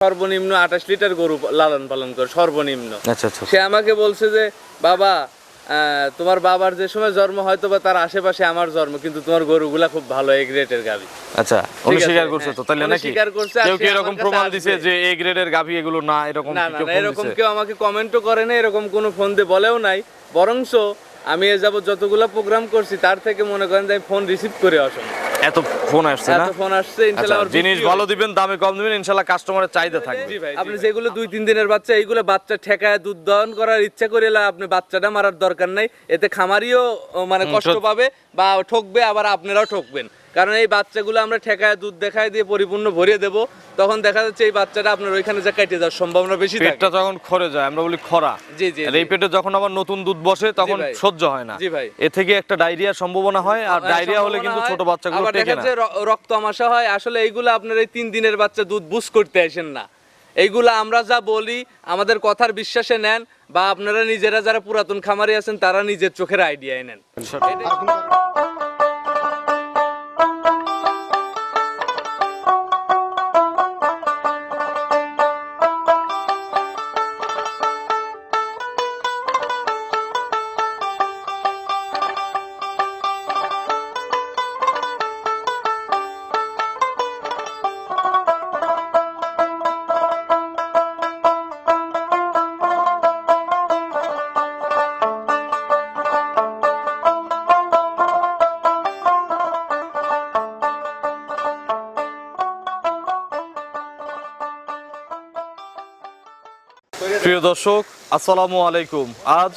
সর্বনিম্ন আঠাশ লিটার গরু লালন পালন করে সর্বনিম্ন। আচ্ছা আচ্ছা। সে আমাকে বলছে যে বাবা তোমার বাবার যে সময় জন্ম হয়তো বা তার আশেপাশে আমার জন্ম কিন্তু তোমার গরুগুলা খুব ভালো এই গ্রেটের গাবি আচ্ছা উনি স্বীকার করছে হ্যাঁ। তো তাহলে নাকি? স্বীকার করছে, কেউ কি এরকম প্রমাণ দিছে যে এ গ্রেডের গাভি এগুলো না এরকম না এরকম কেউ আমাকে কমেন্টও করে না এরকম কোনো ফোন দিয়ে বলেও নাই বরংস আমি এ যাবত যতগুলো প্রোগ্রাম করছি তার থেকে মনে করেন যে আমি ফোন রিসিভ করে আসুন এত ফোন আসছে না? এত ফোন আসছে আচ্ছা ইনশাআল্লাহ জিনিস ভালো দিবেন দামে কম দিবেন ইনশাআল্লাহ কাস্টমারের চাহিদা থাকবে। আপনি যেগুলো দুই তিন দিনের বাচ্চা এইগুলো বাচ্চা ঠেকায় দুধ দহন করার ইচ্ছা করে আপনি বাচ্চাটা মারার দরকার নাই। এতে খামারিও মানে কষ্ট পাবে বা ঠকবে আবার আপনারাও ঠকবেন। কারণ এই বাচ্চাগুলো আমরা ঠেকায় দুধ দেখায় দিয়ে পরিপূর্ণ ভরিয়ে দেব তখন দেখা যাচ্ছে এই বাচ্চাটা আপনার ওইখানে যা কেটে যাওয়ার সম্ভাবনা বেশি পেটটা যখন খরে যায় আমরা বলি খরা। জি জি এই পেটে যখন আবার নতুন দুধ বসে তখন সহ্য হয় না। জি ভাই। এ থেকে একটা ডায়রিয়ার সম্ভাবনা হয় আর হ্যাঁ, ডায়রিয়া হলে কিন্তু ছোট বাচ্চাগুলো টেকে দেখা না। যাচ্ছে রক্ত আমাশা হয়। আসলে এইগুলো আপনার এই তিন দিনের বাচ্চা দুধ বুঝ করতে আসেন না। এইগুলো আমরা যা বলি আমাদের কথার বিশ্বাসে নেন বা আপনারা নিজেরা যারা পুরাতন খামারি আছেন তারা নিজের চোখের আইডিয়ায় নেন। প্রিয় দর্শক, আসসালামু আলাইকুম। আজ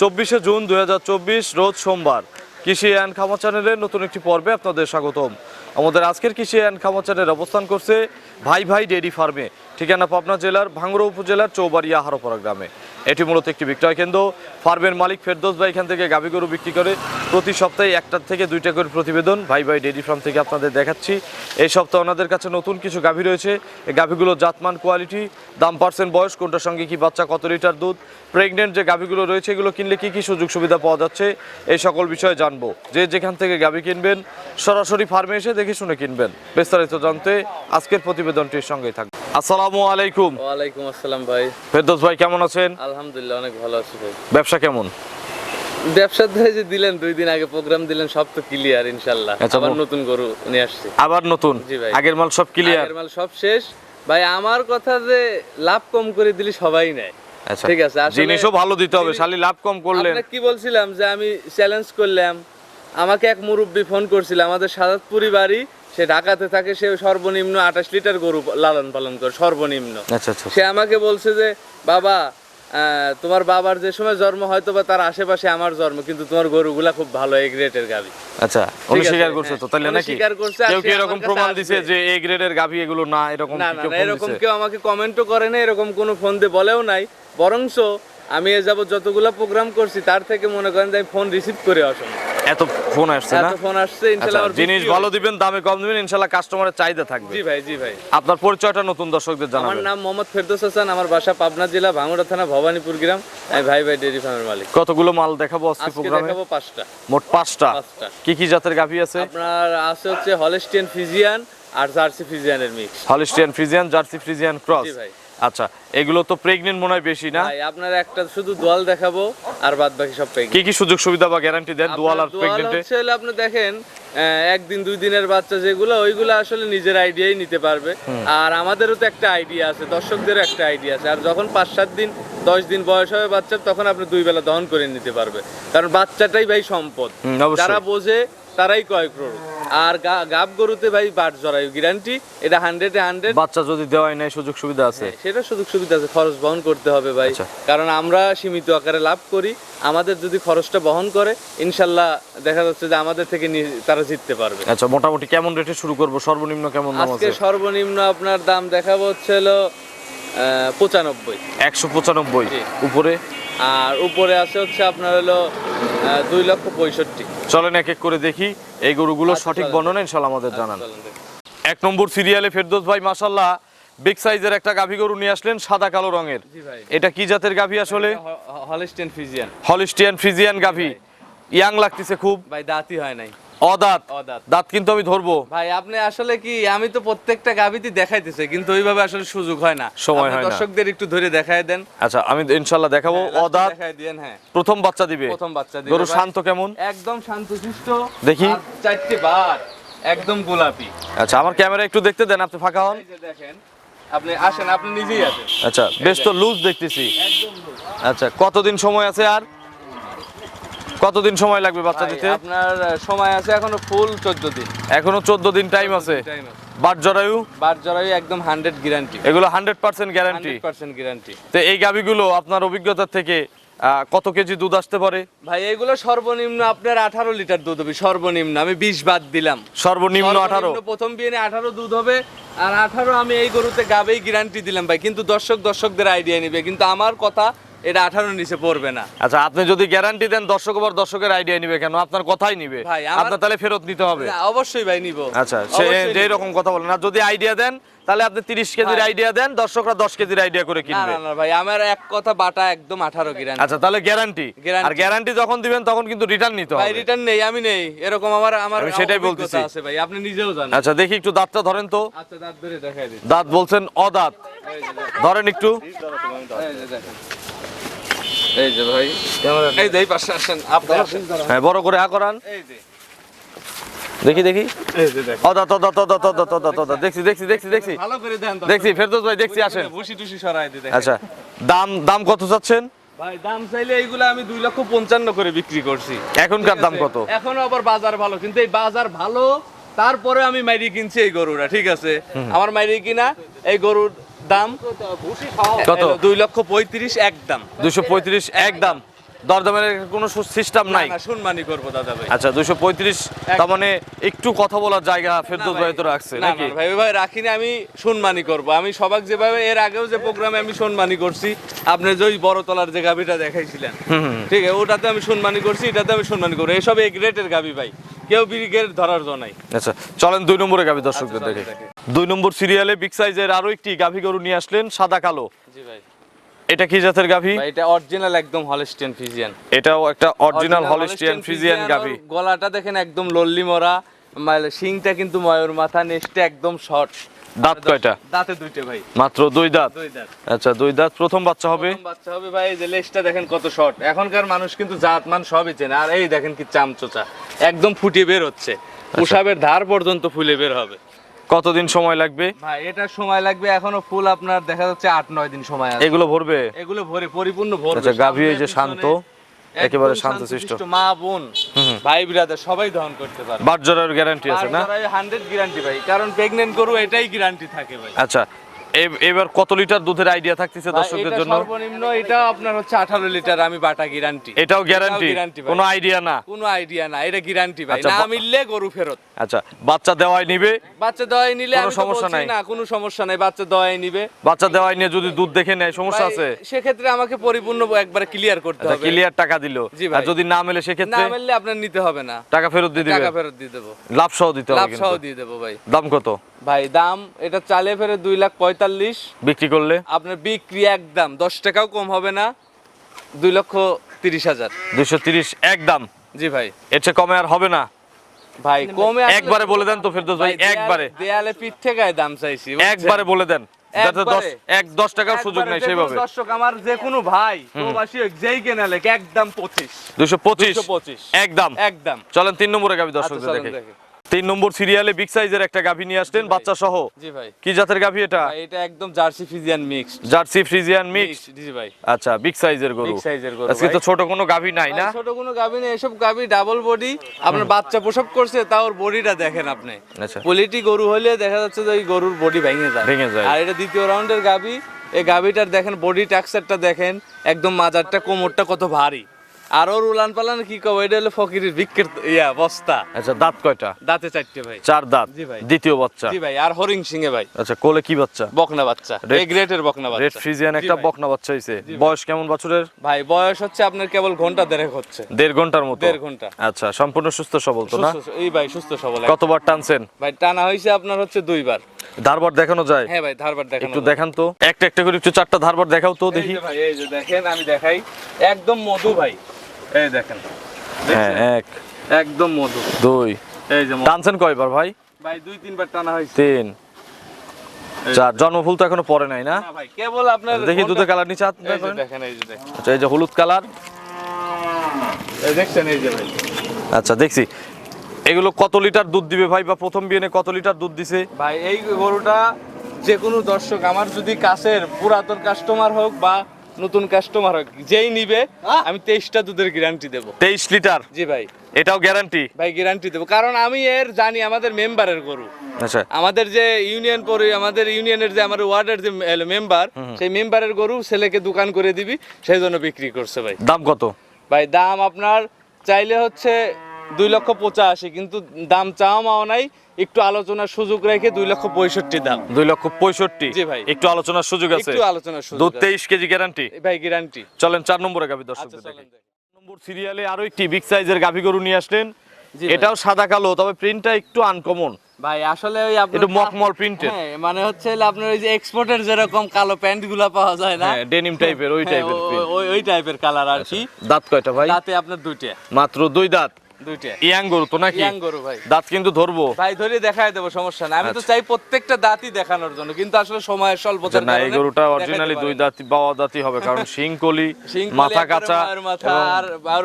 চব্বিশে জুন দুই হাজার চব্বিশ, রোজ সোমবার। কৃষি অ্যান্ড খামার চ্যানেলের নতুন একটি পর্বে আপনাদের স্বাগতম। আমাদের আজকের কৃষি অ্যান্ড খামার চ্যানেল অবস্থান করছে ভাই ভাই ডেয়ারি ফার্মে, ঠিকানা পাবনা জেলার ভাঙ্গুড়া উপজেলার চৌবাড়িয়া হারোপাড়া গ্রামে। এটি মূলত একটি বিক্রয় কেন্দ্র। ফার্মের মালিক ফেরদোস ভাই এখান থেকে গাভী গরু বিক্রি করে প্রতি সপ্তাহে একটার থেকে দুইটা করে প্রতিবেদন ভাই ভাই ডেয়ারি ফার্ম থেকে আপনাদের দেখাচ্ছি। এই সপ্তাহে ওনাদের কাছে নতুন কিছু গাভী রয়েছে। এই গাভীগুলো জাতমান কোয়ালিটি দাম পার্সেন্ট বয়স কোনটার সঙ্গে কি বাচ্চা কত লিটার দুধ প্রেগনেন্ট যে গাভীগুলো রয়েছে এগুলো কিনলে কি কি সুযোগ সুবিধা পাওয়া যাচ্ছে এই সকল বিষয়ে জানব। যে যেখান থেকে গাভী কিনবেন সরাসরি ফার্মে এসে দেখে শুনে কিনবেন। বিস্তারিত জানতে আজকের প্রতিবেদনটির সঙ্গেই থাকবে আসসালামু আলাইকুম। ওয়ালাইকুম আসসালাম ভাই। ফেরদোস ভাই কেমন আছেন? আলহামদুলিল্লাহ অনেক ভালো আছি ভাই। ব্যবসা কেমন? ব্যবসার ধারে যে দিলেন দুই দিন আগে প্রোগ্রাম দিলেন সব তো ক্লিয়ার ইনশাল্লাহ। আচ্ছা, আবার নতুন গরু নিয়ে আসছি। আবার নতুন? জি ভাই। আগের মাল সব ক্লিয়ার আগের মাল সব শেষ। ভাই আমার কথা যে লাভ কম করে দিলে সবাই নেয়। আচ্ছা ঠিক আছে, জিনিসও ভালো দিতে হবে শালি লাভ কম করলেন। কি বলছিলাম যে আমি চ্যালেঞ্জ করলাম। আমাকে এক মুরব্বী ফোন করছিল আমাদের সাদাতপুরি বাড়ি। সে ঢাকাতে থাকে সে সর্বনিম্ন আঠাশ লিটার গরু লালন পালন করে সর্বনিম্ন। আচ্ছা। সে আমাকে বলছে যে বাবা তোমার বাবার যে সময় জন্ম হয়তো বা তার আশেপাশে আমার জন্ম কিন্তু তোমার গরুগুলা খুব ভালো এই গ্রেডের গাবি আচ্ছা উনি স্বীকার করছে হ্যাঁ। তো তাহলে নাকি? স্বীকার করছে, কেউ কি এরকম প্রমাণ। দিছে যে এ গ্রেডের গাভী এগুলো না এরকম না না এরকম কেউ আমাকে কমেন্টও করে না এরকম কোনো ফোন দিয়ে বলেও নাই। বরংস আমি এ যাব যতগুলো প্রোগ্রাম করছি তার থেকে মনে করেন যে আমি ফোন রিসিভ করে অসম্ভব। এত ফোন আসছে না? এত ফোন আসছে আচ্ছা ইনশাআল্লাহ জিনিস ভালো দিবেন দামে কম দিবেন ইনশাল্লাহ কাস্টমারের চাহিদা থাকবে। জি ভাই জি ভাই। আপনার পরিচয়টা নতুন দর্শকদের জানাবেন। আমার নাম মোহাম্মদ ফেরদৌস হাসান আমার বাসা পাবনা জেলা ভাঙড়া থানা ভবানীপুর গ্রাম। আমি ভাই ভাই ডেয়ারি ফার্মের মালিক। কতগুলো মাল দেখাবো আজকে প্রোগ্রামে দেখাবো পাঁচটা। মোট পাঁচটা। কি কি জাতের গাভি আছে? আপনার আছে হচ্ছে হলেস্টিয়ান ফিজিয়ান আর Jersey ফিজিয়ানের mix Holstein Friesian Jersey Friesian cross জি ভাই। আচ্ছা এগুলো তো প্রেগনেন্ট মনে হয় বেশি না? আপনার একটা শুধু দোয়াল দেখাবো আর বাদ বাকি সব কি কি সুযোগ সুবিধা বা গ্যারান্টি দেন দোয়াল আর প্রেগনেন্টে হচ্ছে আপনি দেখেন একদিন দুই দিনের বাচ্চা যেগুলো ওইগুলো আসলে নিজের আইডিয়াই নিতে পারবে। আর আমাদেরও তো একটা আইডিয়া আছে দর্শকদেরও একটা আইডিয়া আছে। আর যখন পাঁচ সাত দিন দশ দিন বয়স হবে বাচ্চার তখন আপনি দুই বেলা দহন করে নিতে পারবে। কারণ বাচ্চাটাই ভাই সম্পদ। যারা বোঝে তারাই ক্রয় করুন আর গাব গরুতে ভাই বাট জরায়ু গ্যারান্টি এটা হান্ড্রেডে হান্ড্রেড বাচ্চা যদি দেওয়াই নাই সুযোগ সুবিধা আছে সেটা সুযোগ সুবিধা আছে খরচ বহন করতে হবে ভাই। আচ্ছা। কারণ আমরা সীমিত আকারে লাভ করি। আমাদের যদি খরচটা বহন করে ইনশাল্লাহ দেখা যাচ্ছে যে আমাদের থেকে নি- তারা জিততে পারবে। আচ্ছা মোটামুটি কেমন রেটে শুরু করব? সর্বনিম্ন কেমন দাম আজকে সর্বনিম্ন আপনার দাম দেখাবো হচ্ছে হলো পঁচানব্বই। একশো পঁচানব্বই। উপরে? আর উপরে আছে হচ্ছে আপনার হলো দুই লক্ষ পঁয়ষট্টি। চলেন এক এক করে দেখি। এই গরুগুলো আচ্ছা, সঠিক। বর্ণনা ইনশাল্লাহ আমাদের জানান। এক নম্বর সিরিয়ালে ফেরদোস ভাই মাসাল্লাহ বিগ সাইজের একটা গাভী গরু নিয়ে আসলেন সাদা কালো রঙের। এটা কি জাতের গাভী আসলে? Holstein Friesian Holstein Friesian. গাভী। ইয়াং লাগতেছে খুব। ভাই দাঁতই হয় নাই। অদাঁত। দাঁত কিন্তু আমি ধরবো। ভাই আপনি আসলে কি আমি তো প্রত্যেকটা গাবিতে দেখাইতেছি কিন্তু ওইভাবে আসলে সুযোগ হয় না। সময় হয় না। দর্শকদের একটু ধরে দেখাই দেন। আচ্ছা আমি ইনশাল্লাহ দেখাবো। অদাঁত দেখাই দেন হ্যাঁ। প্রথম বাচ্চা দিবে। প্রথম বাচ্চা দিবে গরু শান্ত কেমন? একদম শান্তশিষ্ট দেখি। আর চারটে বার একদম গোলাপি। আচ্ছা আমার ক্যামেরা একটু দেখতে দেন আপনি ফাঁকা হন। দেখেন আপনি আসেন আপনি নিজেই আসেন। আচ্ছা বেশ তো লুজ দেখতেছি। একদম loose। আচ্ছা কতদিন সময় আছে আর? কতদিন সময় লাগবে বাচ্চা দিতে? আপনার সময় আছে এখনও ফুল চোদ্দ দিন। এখনও চোদ্দ দিন টাইম আছে। বাট জরায়ু? বার জরায়ু একদম হান্ড্রেড গ্যারান্টি এগুলো hundred percent guarantee hundred percent guarantee তো এই গাবিগুলো আপনার অভিজ্ঞতা থেকে কত কেজি দুধ আসতে পারে? ভাই এগুলো সর্বনিম্ন আপনার আঠারো লিটার দুধ হবে সর্বনিম্ন। আমি বিশ বাদ দিলাম। সর্বনিম্ন আঠারো? প্রথম বিয়ে আঠারো দুধ হবে আর আঠারো আমি এই গরুতে গাবেই গ্যারান্টি দিলাম ভাই। কিন্তু দর্শক দর্শকদের আইডিয়া নিবে। কিন্তু আমার কথা এটা আঠারো নিচে পড়বে না। আচ্ছা আপনি যদি গ্যারান্টি দেন দর্শক আবার দর্শকের আইডিয়া নিবে কেন? আপনার কথাই নিবে। আপনার তাহলে ফেরত নিতে হবে। অবশ্যই ভাই নিব। আচ্ছা সে যে রকম কথা বলেন। আর যদি আইডিয়া দেন তাহলে আপনি তিরিশ কেজির আইডিয়া দেন দর্শকরা দশ কেজির আইডিয়া করে কিনবে। না না ভাই আমার এক কথা বাটা একদম আঠারো গ্যারান্টি আচ্ছা তাহলে গ্যারান্টি আর গ্যারান্টি যখন দিবেন তখন কিন্তু রিটার্ন নিতে ভাই হবে। রিটার্ন নেই আমি নেই। এরকম আমার আমার আমি সেটাই বলতেছি। আছে ভাই আপনি নিজেও জানেন। আচ্ছা দেখি একটু দাঁতটা ধরেন তো। আচ্ছা দাঁত ধরে দেখাই দিন দাঁত বলছেন অদাঁত। ধরেন একটু। এই যে দেখেন। এই যে ভাই। এই যে এই পাশে আসেন আপনি আসেন। হ্যাঁ বড় করে আ করান। এই যে। দেখি দেখি। দেখছি দেখছি দেখছি দেখছি। ভালো করে দেন তো। দেখছি ফেরদৌস ভাই দেখছি আসেন। ভুসি টুসি সরাই দিতে আচ্ছা দাম দাম কত চাচ্ছেন? ভাই দাম চাইলে এইগুলো আমি দুই লক্ষ পঞ্চান্ন করে বিক্রি করছি। এখনকার দাম কত? এখনও আবার বাজার ভালো কিন্তু এই বাজার ভালো তারপরে আমি মাইরি কিনছি এই গরুরা ঠিক আছে? আমার মাইরি কিনা এই গরুর দাম? কত? দুই লক্ষ পঁয়ত্রিশ একদম দুশো পঁয়ত্রিশ এক দাম। দরদামের কোনো সিস্টেম নাই? করব দাদা ভাই। আচ্ছা দুশো পঁয়ত্রিশ তার মানে একটু কথা বলার জায়গা ফেরদৌস ভাই। তো রাখছে নাকি? ভাই ভাই রাখিনি আমি সম্মানি করব। আমি সবাক যেভাবে এর আগেও যে প্রোগ্রামে আমি সম্মানি করছি আপনি যে ওই বড় তলার যে গাবিটা দেখাইছিলেন ঠিক আছে ওটাতে আমি সম্মানি করছি এটাতে আমি সম্মানি করব। এসব এই গ্রেটের গাবি ভাই। কেউ ব্রিগেড ধরার জন্য নাই। আচ্ছা চলেন দুই নম্বরে গাভী দর্শকদের আচ্ছা, দেখে। দুই নম্বর সিরিয়ালে বিগ সাইজের আরও একটি গাভী গরু নিয়ে আসলেন সাদা কালো। জি ভাই। এটা কি জাতের গাভী? ভাই এটা অরিজিনাল একদম হলিস্টিয়ান ফিজিয়ান এটাও একটা অরিজিনাল হলিস্টিয়ান ফিজিয়ান গাভী। গলাটা দেখেন একদম লল্লি মরা মানে শিংটা কিন্তু ময়ূর মাথা নেস্টে একদম শর্ট দাঁত কয়টা? দাঁতে দুইটে ভাই। মাত্র দুই দাঁত? দুই দাঁত। আচ্ছা দুই দাঁত। প্রথম বাচ্চা হবে? প্রথম বাচ্চা হবে ভাই এই যে লেজটা দেখেন কত শর্ট। এখনকার মানুষ কিন্তু জাত মান সবই চেনে। আর এই দেখেন কি চামচোচা। একদম ফুটিয়ে বের হচ্ছে। পোশাবের ধার পর্যন্ত ফুলে বের হবে। কতদিন সময় লাগবে? ভাই এটা সময় লাগবে এখনও ফুল আপনার দেখা যাচ্ছে আট নয় দিন সময় আছে। এগুলো ভরবে? এগুলো ভরে পরিপূর্ণ ভরবে। আচ্ছা, গাভী এই যে শান্ত, একেবারে শান্ত শান্তশিষ্ট। শান্তশিষ্ট, মা বোন ভাই বিরাদার সবাই দহন করতে পারে। বাট জরার গ্যারান্টি আছে না? হান্ড্রেড গ্যারান্টি ভাই কারণ প্রেগন্যান্ট গরু এটাই গ্যারান্টি থাকে ভাই। আচ্ছা এবার কত লিটার দুধের আইডিয়া থাকতেছে দর্শকদের জন্য? সর্বনিম্ন এটা আপনার হচ্ছে আঠারো লিটার আমি বাটা গ্যারান্টি এটাও গ্যারান্টি কোনো আইডিয়া না? কোনো আইডিয়া না এটা গ্যারান্টি ভাই। আচ্ছা, না মিললে গরু ফেরত। আচ্ছা বাচ্চা দেওয়াই নিবে? বাচ্চা দোয়াই নিলে কোনো সমস্যা নাই। না কোনো সমস্যা নাই বাচ্চা দোয়াই নিবে। বাচ্চা দেওয়াই নিয়ে যদি দুধ দেখে নেয় সমস্যা আছে? সেক্ষেত্রে আমাকে পরিপূর্ণ একবারে ক্লিয়ার করতে আচ্ছা হবে। ক্লিয়ার টাকা দিল। আর যদি না মেলে না সেক্ষেত্রে মিললে আপনার নিতে হবে না। টাকা ফেরত দিয়ে দিবে? টাকা ফেরত দিয়ে দেবো। লাভ সহ দিতে হবে লাভ সহ দিয়ে দেবো ভাই। দাম কত? ভাই দাম এটা চালে ফেরে দুই লাখ পঁয়তাল্লিশ। বিক্রি করলে? আপনার বিক্রি একদম দশ টাকাও কম হবে না দুই লক্ষ তিরিশ হাজার। দুইশো তিরিশ এক দাম জি ভাই। এর চেয়ে কমে আর হবে না? ভাই কমে একবারে বলে দেন তো ফেরদৌস ভাই একবারে। দেয়ালে পিঠ থেকে দাম চাইছি একবারে বলে দেন। এক দশ টাকার সুযোগ নেই সেইভাবে। দর্শক আমার যে কোনো ভাই প্রবাসী যেই কেনা লেখ একদম পঁচিশ। দুশো পঁচিশ। 225 একদম। একদম। চলেন তিন নম্বরে গাভী আচ্ছা, দেখে। দেখে। তিন নম্বর সিরিয়ালে বিগ সাইজের একটা গাভী নিয়ে আসলেন বাচ্চা সহ জি ভাই। কি জাতের গাভী এটা? এটা একদম Jersey Friesian mix Jersey Friesian mix জি ভাই। আচ্ছা বিগ সাইজের গরু। Size এর গরু, আজকে তো ছোট কোনো গাভী নাই না? ছোট কোনো গাভী নেই এসব গাভী ডাবল বডি আপনার বাচ্চা প্রসব করছে তাও ওর বডিটা দেখেন আপনি। আচ্ছা। কোয়ালিটি গরু হলে দেখা যাচ্ছে যে ওই গরুর বডি ভেঙে যায়। ভেঙে যায়। আর এটা দ্বিতীয় রাউন্ডের গাভী। এই গাভীটার দেখেন বডি টাক্সারটা দেখেন একদম মাজারটা কোমরটা কত ভারী। আর ওর উলান পালান কি কব? এটা হলো ফকিরের বিক্রের ইয়া বস্তা। আচ্ছা দাঁত কয়টা? দাঁতে চারটে ভাই। চার দাঁত? জি ভাই। দ্বিতীয় বাচ্চা? জি ভাই আর হরিং সিংহে ভাই। আচ্ছা কোলে কি বাচ্চা? বকনা বাচ্চা। এই গ্রেটের বকনা রেড ফ্রিজিয়ান একটা বকনা বাচ্চা হইছে। বয়স কেমন বছরের? ভাই বয়স হচ্ছে আপনার কেবল ঘণ্টা দেড়েক হচ্ছে। দেড় ঘণ্টার মতো? দেড় ঘণ্টা। আচ্ছা সম্পূর্ণ সুস্থ সবল তো না? এই ভাই সুস্থ সবল কতবার টানছেন? ভাই টানা হয়েছে আপনার হচ্ছে দুইবার। ধারবার দেখানো যায়। হ্যাঁ ভাই ধারবার দেখানো একটু দেখান তো। একটা একটা করে একটু চারটা ধারবার দেখাও তো দেখি। ভাই এই যে দেখেন আমি দেখাই। একদম মধু ভাই। এই দেখেন। হ্যাঁ এক একদম মধু। দুই। এই যে টানছেন কয়বার ভাই? ভাই দুই তিনবার টানা হয়েছে। তিন। চার জন্মফুল তো এখনও পরে নাই না? ভাই কেবল আপনার দেখি দুধের কালার নিচে হাত দেখেন। দেখেন এই যে দেখেন। আচ্ছা এই যে হলুদ কালার। দেখছেন এই যে ভাই। আচ্ছা দেখছি। এগুলো কত লিটার দুধ দিবে ভাই? বা প্রথম বিয়েনে কত লিটার দুধ দিছে? ভাই এই গরুটা যে কোনো দর্শক আমার যদি কাছের পুরাতন কাস্টমার হোক বা নতুন কাস্টমার হোক যেই নিবে আমি তেইশটা দুধের গ্যারান্টি দেবো। তেইশ লিটার? জি ভাই। এটাও গ্যারান্টি ভাই গ্যারান্টি দেবো। কারণ আমি এর জানি আমাদের মেম্বারের গরু। আচ্ছা। আমাদের যে ইউনিয়ন পরি আমাদের ইউনিয়নের যে আমার ওয়ার্ডের যে মেম্বার সেই মেম্বারের গরু ছেলেকে দোকান করে দিবি সেই জন্য বিক্রি করছে ভাই। দাম কত? ভাই দাম আপনার চাইলে হচ্ছে দুই লক্ষ পঁচাশি কিন্তু দাম চাওয়া মাও নাই একটু আলোচনার সুযোগ রেখে দুই লক্ষ পঁয়ষট্টি দাম। দুই লক্ষ পঁয়ষট্টি? জি ভাই। একটু আলোচনার সুযোগ আছে? একটু আলোচনার সুযোগ দুধ তেইশ কেজি গ্যারান্টি ভাই গ্যারান্টি চলেন চার নম্বরে গাভি দর্শক আচ্ছা। নম্বর সিরিয়ালে আরও একটি বিগ সাইজের গাভি গরু নিয়ে আসলেন। এটাও সাদা কালো তবে প্রিন্টটা একটু আনকমন ভাই আসলে ওই আপনার একটু প্রিন্টের হ্যাঁ মানে হচ্ছে আপনার ওই যে এক্সপোর্টের যেরকম কালো প্যান্টগুলা পাওয়া যায় না? হ্যাঁ ডেনিম টাইপের ওই হ্যাঁ, টাইপের ওই ওই টাইপের কালার আর কি। দাঁত কয়টা ভাই? তাতে আপনার দুইটা। মাত্র দুই দাঁত। দুইটা। ইয়াং গরু তো নাকি? ইয়াং গরু ভাই। দাঁত কিন্তু ধরবো। ভাই ধরে দেখায় দেবো সমস্যা নাই। আমি তো চাই প্রত্যেকটা দাঁতই দেখানোর জন্য কিন্তু আসলে সময়ের স্বল্পতার আচ্ছা, না এই গরুটা অরিজিনালি দুই দাঁতি বাওয়া দাঁতি হবে কারণ শিংকলি শিংকলি মাথা কাঁচা মাথা আর আর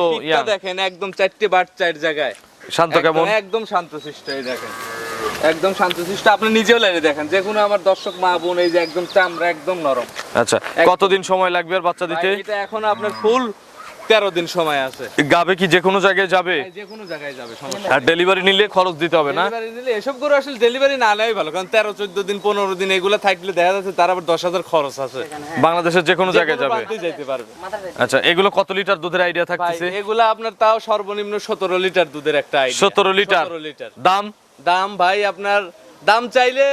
তো ইয়াং। দেখেন একদম চারটে বাট চার জায়গায়। শান্ত কেমন? একদম শান্তশিষ্ট এই দেখেন। একদম শান্তশিষ্ট আপনি নিজেও লাইনে দেখেন যে কোনো আমার দর্শক মা বোন এই যে একদম চামড়া একদম নরম। আচ্ছা কতদিন সময় লাগবে আর বাচ্চা দিতে? এটা এখন আপনার ফুল তেরো দিন সময় আছে। গাবে কি যে কোনো জায়গায় যাবে? যে কোনো জায়গায় যাবে সমস্যা আর ডেলিভারি নিলে খরচ দিতে হবে না? ডেলিভারি দিলে এসব করে আসলে ডেলিভারি না নেওয়াই ভালো কারণ তেরো চোদ্দ দিন পনেরো দিন এগুলো থাকলে দেখা যাচ্ছে তার আবার দশ হাজার খরচ আছে। বাংলাদেশের যে কোনো জায়গায় যাবে। যেতে পারবে। আচ্ছা এগুলো কত লিটার দুধের আইডিয়া থাকতেছে? এগুলা আপনার তাও সর্বনিম্ন সতেরো লিটার দুধের একটা idea। 17 লিটার? 17 লিটার। দাম? দাম ভাই আপনার দাম চাইলে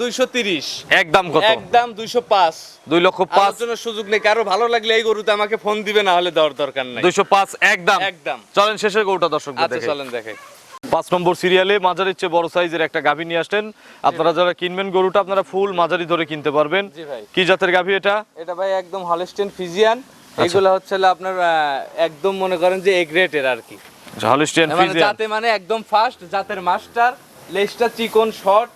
দুইশো তিরিশ। এক দাম কত? একদম দুইশো পাঁচ। দুই লক্ষ পাঁচ। আলোচনার সুযোগ নেই কারও ভালো লাগলে এই গরুতে আমাকে ফোন দিবে না হলে দেওয়ার দরকার নাই। দুইশো পাঁচ একদম একদম চলেন শেষের গরুটা দর্শকদের আচ্ছা চলেন দেখে পাঁচ নম্বর সিরিয়ালে মাঝারির চেয়ে বড় সাইজের একটা গাভী নিয়ে আসলেন। আপনারা যারা কিনবেন গরুটা আপনারা ফুল মাঝারি ধরে কিনতে পারবেন। ভাই। কি জাতের গাভী এটা? এটা ভাই একদম হলস্টেন ফিজিয়ান আচ্ছা। এগুলো হচ্ছে আপনার একদম মনে করেন যে এগ্রেটের আর কি। হলিস্টিয়ান মানে ফ্রিজিয়ান যাতে মানে একদম ফাস্ট জাতের মাস্টার লেজটা চিকন শর্ট।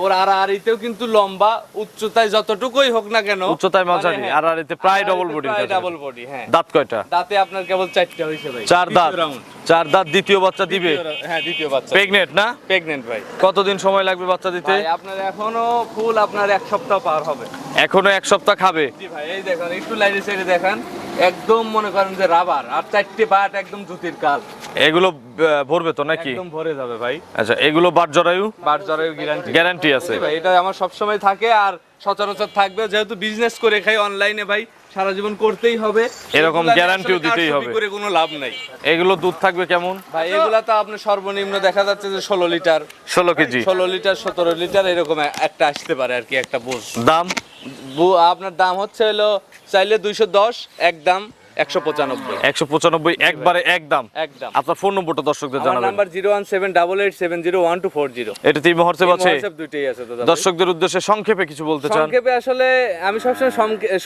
ওর আর কিন্তু লম্বা উচ্চতায় যতটুকুই হোক না কেন উচ্চতায় মাঝারি, আর আড়িতে প্রায় র ডাবল বডি হ্যাঁ। দাঁত কয়টা? দাঁতে আপনার কেবল চারটা হয়েছে ভাই চার দাঁত। চার দাঁত দ্বিতীয় বাচ্চা দিবে? হ্যাঁ দ্বিতীয় বাচ্চা। প্রেগনেন্ট না? প্রেগনেন্ট ভাই। কতদিন সময় লাগবে বাচ্চা দিতে? ভাই আপনার এখনও ফুল আপনার এক সপ্তাহ পার হবে। এখনও এক সপ্তাহ খাবে? জি ভাই এই দেখেন একটু লাইনে সাইডে দেখেন। একদম মনে করেন যে রাবার আর চারটে বাট একদম জুতির কাল। এগুলো ভরবে তো নাকি? একদম ভরে যাবে ভাই। আচ্ছা এগুলো বাট জরায়ু? বার গ্যারান্টি গ্যারান্টি আছে। ভাই এটা আমার সবসময় থাকে আর সচরাচর থাকবে। যেহেতু বিজনেস করে খাই অনলাইনে ভাই সারা জীবন করতেই হবে। এরকম এগুলা নিয়ে guarantee ও আসলে দিতেই হবে। করে কোনো লাভ নাই। এগুলো দুধ থাকবে কেমন? ভাই এগুলা তো আপনার সর্বনিম্ন দেখা যাচ্ছে যে ষোলো লিটার। ষোলো কেজি। ষোলো লিটার সতেরো লিটার এরকম একটা আসতে পারে আর কি একটা বোঝ। দাম? আপনার দাম হচ্ছে হলো চাইলে দুইশো দশ এক দাম। একশো পঁচানব্বই। একশো পঁচানব্বই একবারে এক একদম। আপনার ফোন নম্বরটা দর্শকদের জানাবেন। Number zero one seven double eight seven zero one two four zero. এটা তিন হোয়াটসঅ্যাপ আছে। দুইটাই আছে দর্শকদের উদ্দেশ্যে সংক্ষেপে কিছু বলতে চান। সংক্ষেপে আসলে আমি সবসময়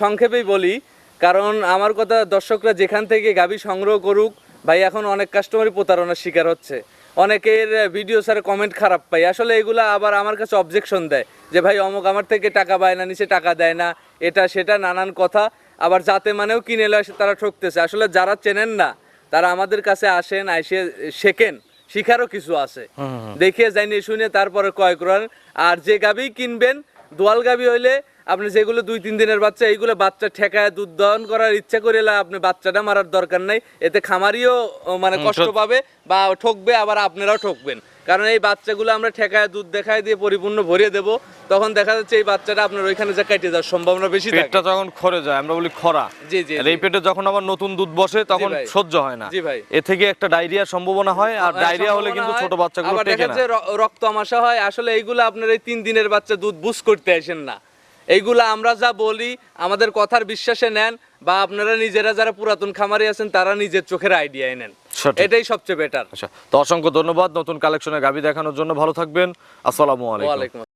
সংক্ষেপেই বলি কারণ আমার কথা দর্শকরা যেখান থেকে গাবি সংগ্রহ করুক ভাই এখন অনেক কাস্টমারই প্রতারণার শিকার হচ্ছে। অনেকের ভিডিও স্যার কমেন্ট খারাপ পাই আসলে এগুলা আবার আমার কাছে অবজেকশন দেয় যে ভাই অমুক আমার থেকে টাকা পায় না নিচে টাকা দেয় না এটা সেটা নানান কথা। আবার যাতে মানেও কিনে এলে আসে তারা ঠকতেছে। আসলে যারা চেনেন না তারা আমাদের কাছে আসেন আইসে শেখেন শিখারও কিছু আছে। দেখে জানিয়ে শুনে তারপরে ক্রয় করেন। আর যে গাবি কিনবেন দোয়াল গাবি হইলে আপনি যেগুলো দুই তিন দিনের বাচ্চা এইগুলো বাচ্চা ঠেকায় দুধ দহন করার ইচ্ছা করে আপনি বাচ্চাটা মারার দরকার নাই। এতে খামারিও মানে কষ্ট পাবে বা ঠকবে আবার আপনারাও ঠকবেন। কারণ এই বাচ্চাগুলো আমরা ঠেকায় দুধ দেখায় দিয়ে পরিপূর্ণ ভরিয়ে দেব তখন দেখা যাচ্ছে এই বাচ্চাটা আপনার ওইখানে যা কেটে যাওয়ার সম্ভাবনা বেশি পেটটা যখন খরে যায় আমরা বলি খরা। জি জি এই পেটে যখন আবার নতুন দুধ বসে তখন সহ্য হয় না। জি ভাই। এ থেকে একটা ডায়রিয়ার সম্ভাবনা হয় আর হ্যাঁ, ডায়রিয়া হলে কিন্তু ছোট বাচ্চাগুলো টেকে দেখা না। যাচ্ছে রক্ত আমাশা হয়। আসলে এইগুলো আপনার এই তিন দিনের বাচ্চা দুধ বুঝ করতে আসেন না। এইগুলা আমরা যা বলি আমাদের কথার বিশ্বাসে নেন বা আপনারা নিজেরা যারা পুরাতন খামারি আছেন তারা নিজের চোখের আইডিয়া নেন এটাই সবচেয়ে বেটার আচ্ছা তো অসংখ্য ধন্যবাদ নতুন কালেকশনের গাবি দেখানোর জন্য। ভালো থাকবেন। আসসালামু আলাইকুম।